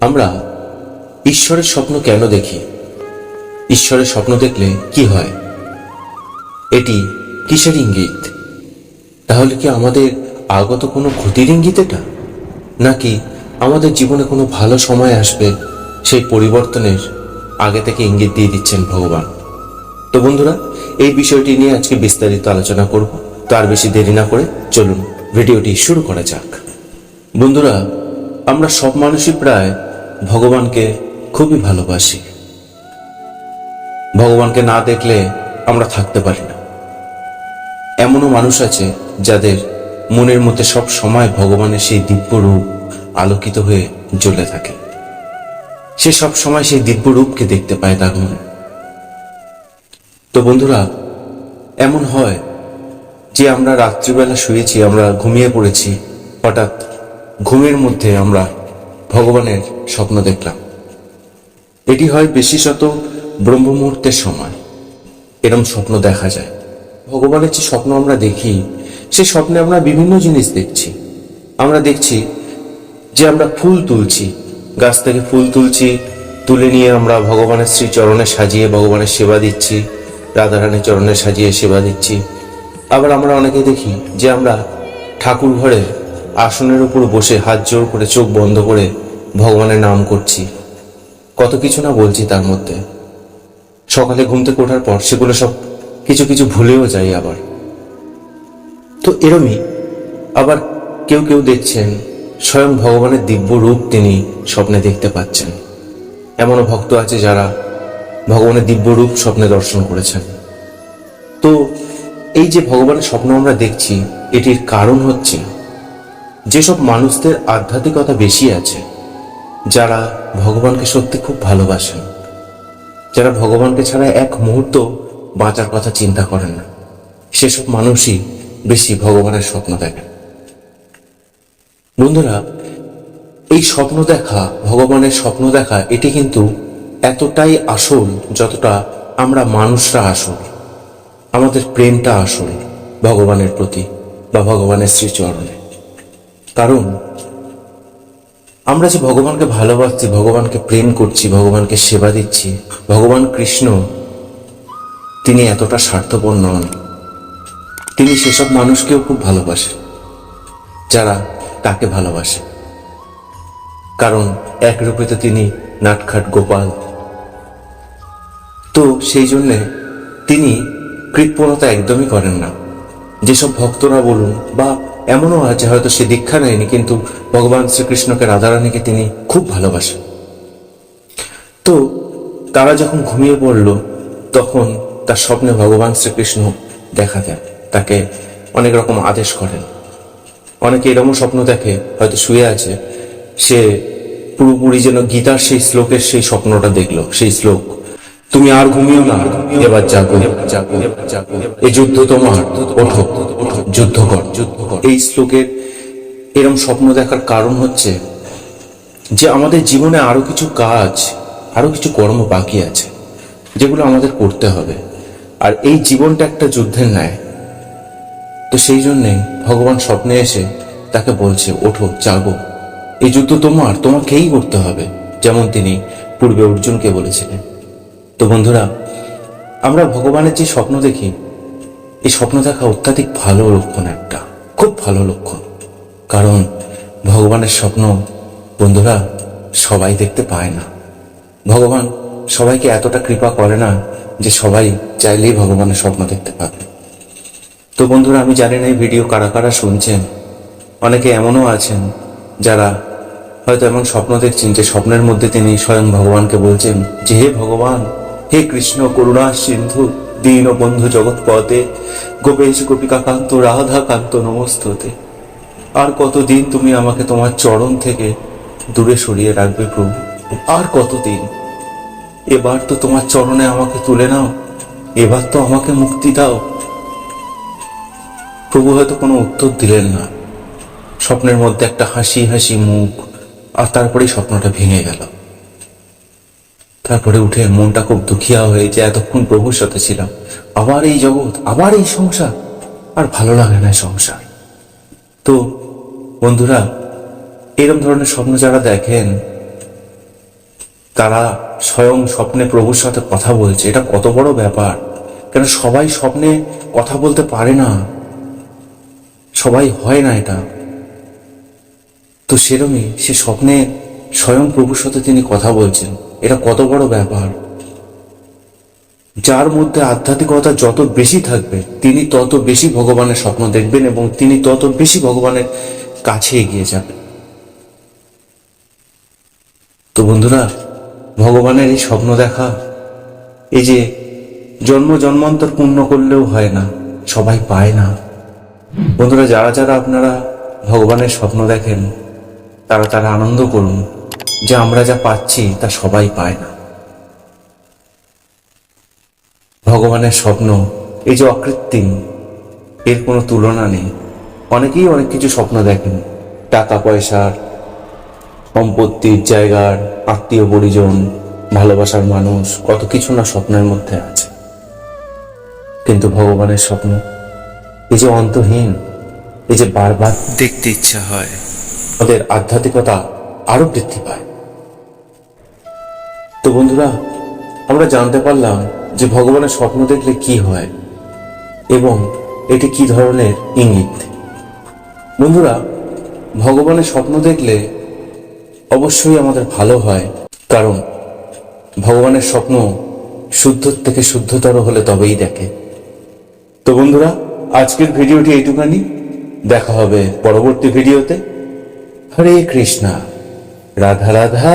আমরা ঈশ্বরের স্বপ্ন কেন দেখি? ঈশ্বরের স্বপ্ন দেখলে কি হয়? এটি কিসের ইঙ্গিত? তাহলে কি আমাদের আগত কোনো ক্ষতির ইঙ্গিত এটা? নাকি আমাদের জীবনে কোনো ভালো সময় আসবে সেই পরিবর্তনের আগে থেকে ইঙ্গিত দিয়ে দিচ্ছেন ভগবান? তো বন্ধুরা, এই বিষয়টি নিয়ে আজকে বিস্তারিত আলোচনা করব। তার বেশি দেরি না করে চলুন, ভিডিওটি শুরু করা যাক। বন্ধুরা, আমরা সব মানুষই প্রায় ভগবানকে খুবই ভালোবাসি। ভগবানকে না দেখলে আমরা থাকতে পারি না। এমনও মানুষ আছে যাদের মনের মধ্যে সব সময় ভগবানের সেই দিব্য রূপ আলোকিত হয়ে জ্বলে থাকে। সে সব সময় সেই দিব্য রূপকে দেখতে পায় তার মনে তো বন্ধুরা, এমন হয় যে আমরা রাত্রিবেলা শুয়েছি, আমরা ঘুমিয়ে পড়েছি, হঠাৎ ঘুমের মধ্যে আমরা ভগবানের স্বপ্ন দেখলাম। এটি হয় বিশেষত ব্রহ্ম মুহূর্তের সময়। এরম স্বপ্ন দেখা যায়। ভগবানের যে স্বপ্ন আমরা দেখি, সে স্বপ্নে আমরা বিভিন্ন জিনিস দেখছি। আমরা দেখছি যে আমরা ফুল তুলছি, গাছ থেকে ফুল তুলছি, তুলে নিয়ে আমরা ভগবানের শ্রী চরণে সাজিয়ে ভগবানের সেবা দিচ্ছি, রাধারানীর চরণে সাজিয়ে সেবা দিচ্ছি। আবার আমরা অনেকে দেখি যে আমরা ঠাকুর ঘরে আসনের উপর বসে হাত জোর করে চোখ বন্ধ করে ভগবানের নাম করছি। কত কিছু না বলছি তার মধ্যে। সকালে ঘুম থেকে ওঠার পর সেগুলো সব কিছু কিছু ভুলেও যাই আবার। তো এরমই আবার কেউ কেউ দেখছেন, স্বয়ং ভগবানের দিব্য রূপ তিনি স্বপ্নে দেখতে পাচ্ছেন। এমনও ভক্ত আছে যারা ভগবানের দিব্য রূপ স্বপ্নে দর্শন করেছেন। তো এই যে ভগবানের স্বপ্ন আমরা দেখছি, এটির কারণ হচ্ছে যেসব মানুষদের আধ্যাত্মিকতা বেশি আছে, যারা ভগবানকে সত্যি খুব ভালোবাসেন, যারা ভগবানকে ছাড়া এক মুহূর্ত বাঁচার কথা চিন্তা করেন না, সেসব মানুষই বেশি ভগবানের স্বপ্ন দেখেন। বন্ধুরা, এই স্বপ্ন দেখা, ভগবানের স্বপ্ন দেখা, এটি কিন্তু এতটাই আসল যতটা আমরা মানুষরা আসল, আমাদের প্রেমটা আসল ভগবানের প্রতি বা ভগবানের শ্রীচরণে। কারণ, আমরা যে ভগবানকে ভালোবাসছি, ভগবানকে প্রেম করছি, ভগবানকে সেবা দিচ্ছি, ভগবান কৃষ্ণ, তিনি এতটা স্বার্থপর নন। তিনি সেসব মানুষকেও খুব ভালোবাসে, যারা তাকে ভালোবাসে। কারণ, এক রূপে তো তিনি নাটখাট গোপাল। তো সেই জন্যে তিনি কৃপণতা একদমই করেন না। যেসব ভক্তরা বলুন বা এমনও আছে হয়তো সে দীক্ষা নেয়নি কিন্তু ভগবান শ্রীকৃষ্ণকে রাধারানীকে তিনি খুব ভালোবাসেন তো তারা যখন ঘুমিয়ে পড়ল তখন তার স্বপ্নে ভগবান শ্রীকৃষ্ণ দেখা দেন তাকে অনেক রকম আদেশ করেন অনেকে এরকম স্বপ্ন দেখে হয়তো শুয়ে আছে সে পুরোপুরি যেন গীতার সেই শ্লোকের সেই স্বপ্নটা দেখল সেই শ্লোক তুমি আর ঘুমিও না এবার জাগো জাগো এই যুদ্ধ তোমার ওঠো যুদ্ধ কর যুদ্ধ কর। এই শ্লোকের এরম স্বপ্ন দেখার কারণ হচ্ছে যে আমাদের জীবনে আরও কিছু কাজ, আরও কিছু কর্ম বাকি আছে, যেগুলো আমাদের করতে হবে। আর এই জীবনটা একটা যুদ্ধের ন্যায়। তো সেই জন্যে ভগবান স্বপ্নে এসে তাকে বলছে, ওঠো, জাগো। এই যুদ্ধ তোমার, তোমাকেই করতে হবে। যেমন তিনি পূর্বে অর্জুনকে বলেছিলেন। তো বন্ধুরা, আমরা ভগবানের যে স্বপ্ন দেখি এই স্বপ্ন দেখা অত্যাধিক ভালো লক্ষণ একটা, খুব ভালো লক্ষণ। কারণ ভগবানের স্বপ্ন বন্ধুরা সবাই দেখতে পায় না। ভগবান সবাইকে এতটা কৃপা করে না যে সবাই চাইলেই ভগবানের স্বপ্ন দেখতে পাবে। তো বন্ধুরা, আমি জানি না এই ভিডিও কারা কারা শুনছেন। অনেকে এমনও আছেন যারা হয়তো এমন স্বপ্ন দেখছেন যে স্বপ্নের মধ্যে তিনি স্বয়ং ভগবানকে বলছেন যে, হে ভগবান, হে কৃষ্ণ, করুণা, সিন্ধু দীন বন্ধু জগৎ পদে। গোপেশ গোপিকা কান্ত, রাধা কান্ত, নমস্ততে। আর কতদিন তুমি আমাকে তোমার চরণ থেকে দূরে সরিয়ে রাখবে প্রভু? আর কতদিন? এবার তো তোমার চরণে আমাকে তুলে নাও। এবার তো আমাকে মুক্তি দাও। প্রভু হয়তো কোনো উত্তর দিলেন না। স্বপ্নের মধ্যে একটা হাসি হাসি মুখ, আর তারপরেই স্বপ্নটা ভেঙে গেল। তারপরে উঠে মনটা খুব দুঃখিয়া হয়ে যে এতক্ষণ প্রভুর সাথে ছিলাম। আবার এই জগৎ, আবার এই সংসার। আর ভালো লাগে না সংসার। তো, বন্ধুরা, এরম ধরনের স্বপ্ন যারা দেখেন, তারা স্বয়ং স্বপ্নে প্রভুর সাথে কথা বলছে। এটা কত বড় ব্যাপার। কেন সবাই স্বপ্নে কথা বলতে পারে না। সবাই হয় না এটা। তো সেরমই সে স্বপ্নে স্বয়ং প্রভুর সাথে তিনি কথা বলছেন। এটা কত বড় ব্যাপার। যার মধ্যে আধ্যাত্মিকতা যত বেশি থাকবে, তিনি তত বেশি ভগবানের স্বপ্ন দেখবেন এবং তিনি তত বেশি ভগবানের কাছে এগিয়ে যাবেন। তো বন্ধুরা, ভগবানের এই স্বপ্ন দেখা, এই যে জন্ম জন্মান্তর পূর্ণ করলেও হয় না, সবাই পায় না। বন্ধুরা, যারা যারা আপনারা ভগবানের স্বপ্ন দেখেন, তারা তারা আনন্দ করুন। যে আমরা যা পাচ্ছি তা সবাই পায় না। ভগবানের স্বপ্ন এই যে অকৃত্রিম এর কোনো তুলনা নেই। অনেকেই অনেক কিছু স্বপ্ন দেখেন। টাকা পয়সার সম্পত্তির জায়গার আত্মীয় পরিজন ভালোবাসার মানুষ কত কিছু না স্বপ্নের মধ্যে আছে। কিন্তু ভগবানের স্বপ্ন এই যে অন্তহীন এই যে বারবার দেখতে ইচ্ছা হয়। ওদের আধ্যাত্মিকতা আরও বৃদ্ধি পায়। তো বন্ধুরা, আমরা জানতে পারলাম যে ভগবানের স্বপ্ন দেখলে কি হয় এবং এটি কি ধরনের ইঙ্গিত। বন্ধুরা, ভগবানের স্বপ্ন দেখলে অবশ্যই আমাদের ভালো হয়, কারণ ভগবানের স্বপ্ন শুদ্ধ থেকে শুদ্ধতর হলে তবেই দেখে। তো বন্ধুরা, আজকের ভিডিওটি এইটুখানি। দেখা হবে পরবর্তী ভিডিওতে। হরে কৃষ্ণা, রাধা রাধা।